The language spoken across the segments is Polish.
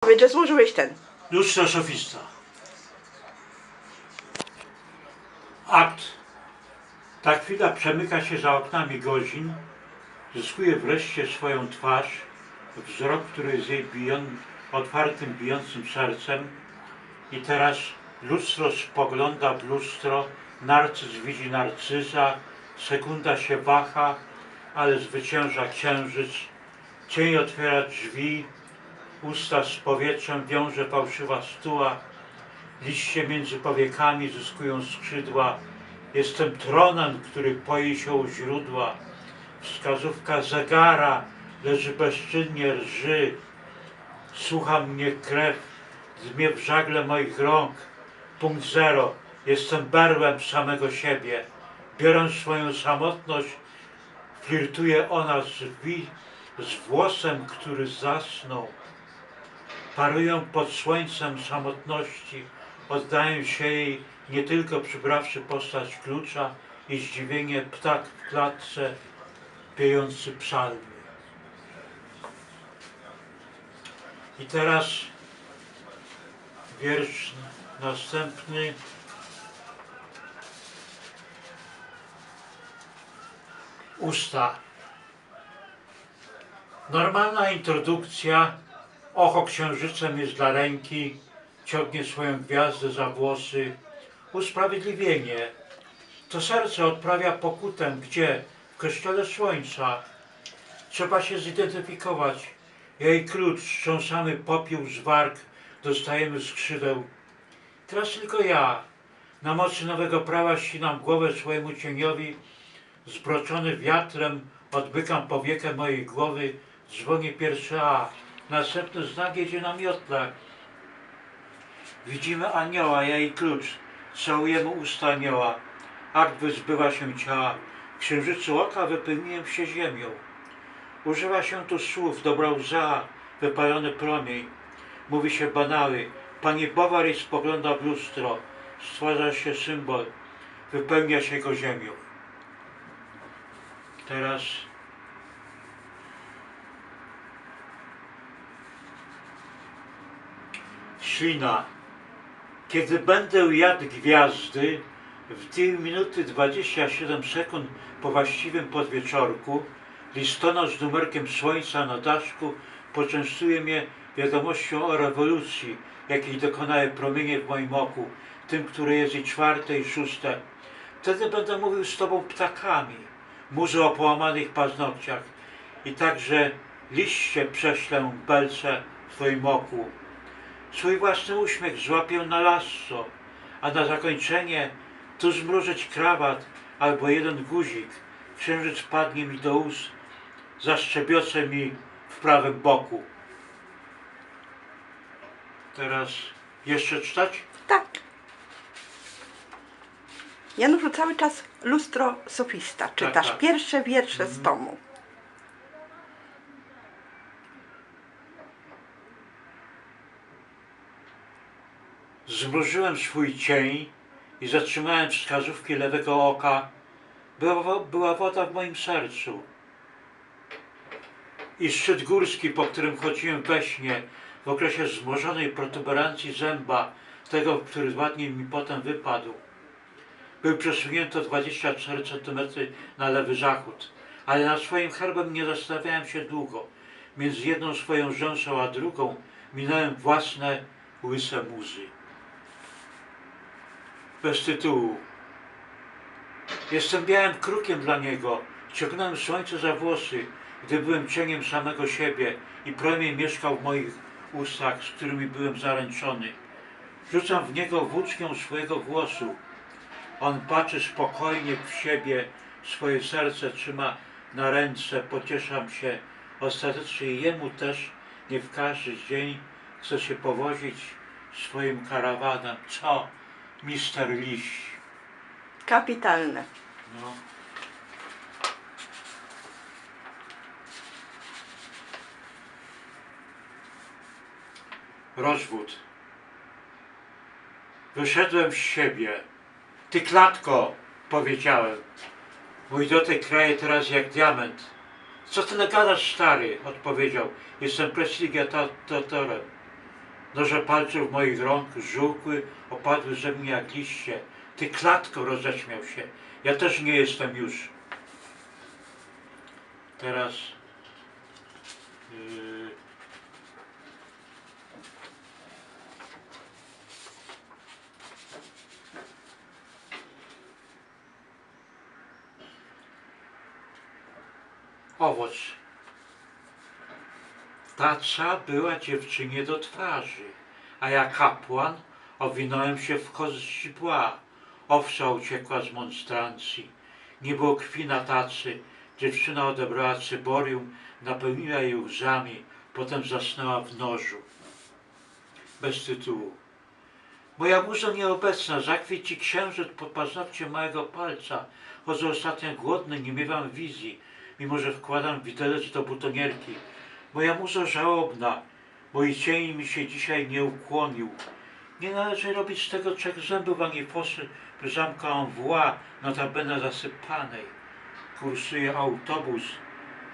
Powiedz, że złożyłeś ten. Lustro sofista. Akt. Ta chwila przemyka się za oknami godzin, zyskuje wreszcie swoją twarz, wzrok, który jest jej otwartym, bijącym sercem. I teraz lustro spogląda w lustro, narcyz widzi narcyza, sekunda się waha, ale zwycięża księżyc. Cień otwiera drzwi, Usta z powietrzem wiąże fałszywa stuła, liście między powiekami zyskują skrzydła. Jestem tronem, który poi się u źródła. Wskazówka zegara leży bezczynnie rży. Słucha mnie krew, dmie w żagle moich rąk. Punkt zero. Jestem berłem samego siebie. Biorąc swoją samotność, flirtuje ona z, z włosem, który zasnął parują pod słońcem samotności, oddają się jej nie tylko przybrawszy postać klucza i zdziwienie ptak w klatce piejący psalmy. I teraz wiersz następny. Usta. Normalna introdukcja Ocho księżycem jest dla ręki, ciągnie swoją gwiazdę za włosy. Usprawiedliwienie. To serce odprawia pokutę, gdzie? W kościele słońca. Trzeba się zidentyfikować. Jej klucz, strząsamy popiół z warg, dostajemy skrzydeł. Teraz tylko ja, na mocy nowego prawa ścinam głowę swojemu cieniowi, zbroczony wiatrem, odbykam powiekę mojej głowy, dzwonię pierwszy A. Następny znak jedzie na miotle. Widzimy anioła, ja i klucz. Całujemy usta anioła. Akt wyzbywa się ciała. Księżycu oka wypełniłem się ziemią. Używa się tu słów, dobra łza, wypalony promień. Mówi się banały. Pani Bowary spogląda w lustro. Stwarza się symbol. Wypełnia się go ziemią. Teraz Ślina. Kiedy będę jadł gwiazdy, w dwie minuty 27 sekund po właściwym podwieczorku, listonosz numerkiem słońca na daszku poczęstuje mnie wiadomością o rewolucji, jakiej dokonały promienie w moim oku, tym, które jest i czwarte i szóste. Wtedy będę mówił z Tobą ptakami, muzy o połamanych paznokciach i także liście prześlę belce w Twoim oku. Swój własny uśmiech złapię na lasso, a na zakończenie tu zmrużyć krawat albo jeden guzik. Księżyc padnie mi do ust, zaszczebiocę mi w prawym boku. Teraz jeszcze czytać? Tak. Januszu, cały czas lustro sofista. Czytasz tak. pierwsze wiersze z tomu. Zmrużyłem swój cień i zatrzymałem wskazówki lewego oka. Była, była woda w moim sercu. I szczyt górski, po którym chodziłem we śnie, w okresie wzmożonej protuberancji zęba, tego, który ładnie mi potem wypadł. Był przesunięty o 24 cm na lewy zachód, ale nad swoim herbem nie zastanawiałem się długo. Między jedną swoją rzęsą a drugą minąłem własne łyse muzy bez tytułu. Jestem białym krukiem dla niego. Ciągnąłem słońce za włosy, gdy byłem cieniem samego siebie i promień mieszkał w moich ustach, z którymi byłem zaręczony. Rzucam w niego włócznią swojego głosu. On patrzy spokojnie w siebie, swoje serce trzyma na ręce, pocieszam się. Ostatecznie jemu też nie w każdy dzień chcę się powozić swoim karawanem. Co? Mister Liś. Kapitalne. No. Rozwód. Wyszedłem z siebie. Ty klatko, powiedziałem. Mój dotyk kraje teraz jak diament. Co tyle gadasz, stary? Odpowiedział. Jestem prestigiatatorem. Noże palców moich rąk żółkły, opadły ze mnie jak liście. Ty klatko roześmiał się. Ja też nie jestem już. Teraz yy, owoc. Taca była dziewczynie do twarzy, a ja kapłan owinąłem się w kozidła. Owca uciekła z monstrancji. Nie było krwi na tacy. Dziewczyna odebrała cyborium, napełniła jej łzami, potem zasnęła w nożu. Bez tytułu. Moja muzo nieobecna, zakwie ci księżyc pod paznokcie małego palca. Chodzę ostatnio głodny, nie miewam wizji, mimo że wkładam widelec do butonierki. Moja muzo żałobna, mój cień mi się dzisiaj nie ukłonił. Nie należy robić z tego trzech zębów ani fosy, by zamknął wła, notabene zasypanej. Kursuje autobus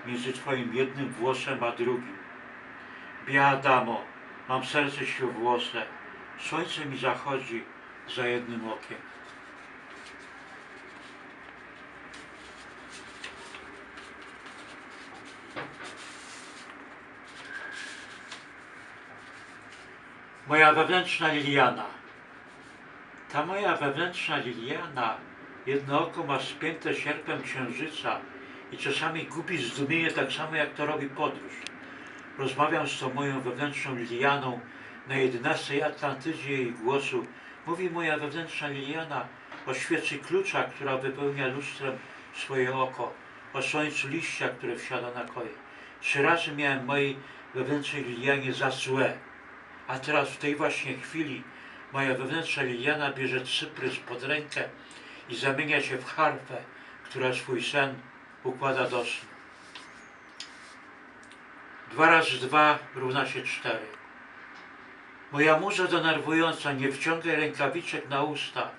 między twoim jednym włosem a drugim. Biała damo, mam serce siwowłose, słońce mi zachodzi za jednym okiem. Moja wewnętrzna Liliana. Ta moja wewnętrzna Liliana jedno oko ma spięte sierpem księżyca i czasami gubi zdumienie tak samo jak to robi podróż. Rozmawiam z tą moją wewnętrzną Lilianą na jedenastej Atlantydzie jej głosu. Mówi moja wewnętrzna Liliana o świecy klucza, która wypełnia lustrem swoje oko, o słońcu liścia, które wsiada na koje. Trzy razy miałem mojej wewnętrznej Lilianie za złe. A teraz w tej właśnie chwili moja wewnętrzna Liliana bierze cyprys pod rękę i zamienia się w harfę, która swój sen układa do snu. Dwa razy dwa równa się cztery. Moja muza denerwująca, nie wciągaj rękawiczek na usta.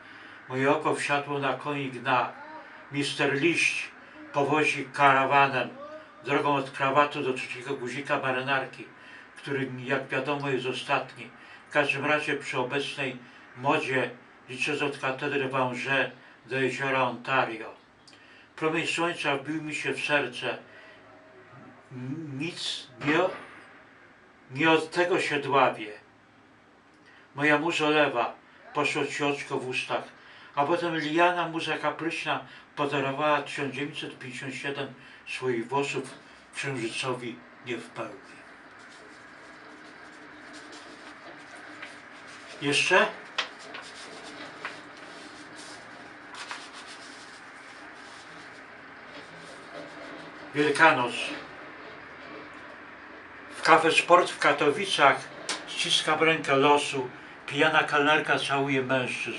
Moje oko wsiadło na koni gna. Mister Liść powozi karawanem drogą od krawatu do trzeciego guzika marynarki który jak wiadomo jest ostatni. W każdym razie przy obecnej modzie licząc od katedry Węże do jeziora Ontario. Promień słońca wbił mi się w serce. Nic nie, nie od tego się dławię. Moja muza lewa poszło ci oczko w ustach, a potem Liana, muza kapryśna, podarowała 1957 swoich włosów księżycowi nie w pełni. Jeszcze? Wielkanoc. W kafe Sport w Katowicach ściskam rękę losu. Pijana kelnerka całuje mężczyzn.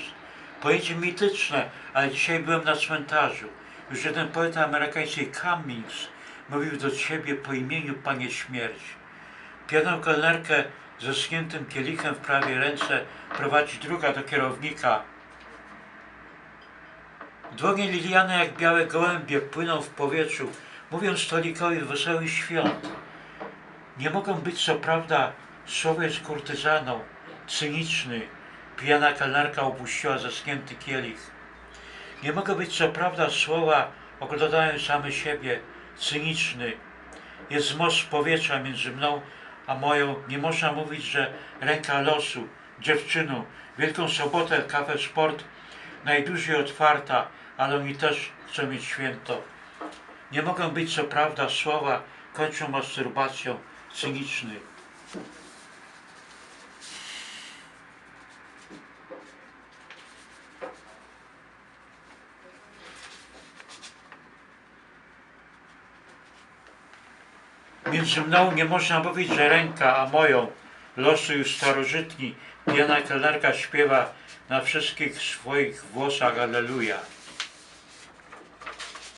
Pojęcie mityczne, ale dzisiaj byłem na cmentarzu. Już jeden poeta amerykański Cummings mówił do ciebie po imieniu Panie Śmierć. Pijaną kelnerkę ze schniętym kielichem w prawej ręce prowadzi druga do kierownika. Dłonie Liliany jak białe gołębie płyną w powietrzu, mówiąc stolikowi wesołych świąt. Nie mogą być co prawda słowo jest kurtyzaną, cyniczny. Pijana kelnerka opuściła zaschnięty kielich. Nie mogą być co prawda słowa oglądają same siebie, cyniczny. Jest most powietrza między mną a moją. Nie można mówić, że ręka losu, dziewczyną. Wielką sobotę kafe Sport najdłużej otwarta, ale oni też chcą mieć święto. Nie mogą być co prawda słowa, kończą masturbacją, cyniczny. Między mną nie można mówić, że ręka, a moją losu już starożytni. Jana kelnerka śpiewa na wszystkich swoich włosach Alleluja.